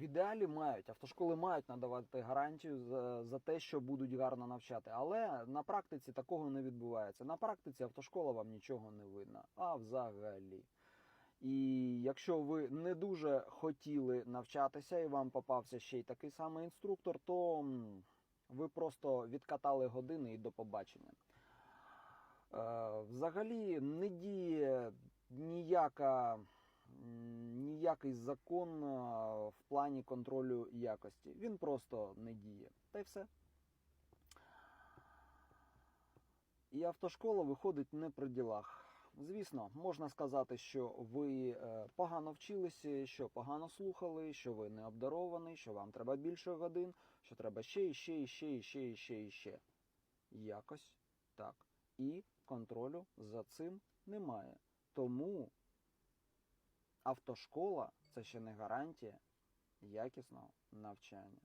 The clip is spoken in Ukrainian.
В ідеалі мають, автошколи мають надавати гарантію за, за те, що будуть гарно навчати. Але на практиці такого не відбувається. На практиці автошкола вам нічого не видно. А взагалі. І якщо ви не дуже хотіли навчатися і вам попався ще й такий самий інструктор, то ви просто відкатали години і до побачення. Е, Взагалі не діє ніяка, ніякий закон е, в плані контролю якості. Він просто не діє. Та й все. І автошкола виходить не при ділах. Звісно, можна сказати, що ви е, погано вчилися, що погано слухали, що ви не обдарований, що вам треба більше годин, що треба ще і ще і ще і ще і ще і ще. Якось так. І контролю за цим немає. Тому автошкола це ще не гарантія якісного навчання.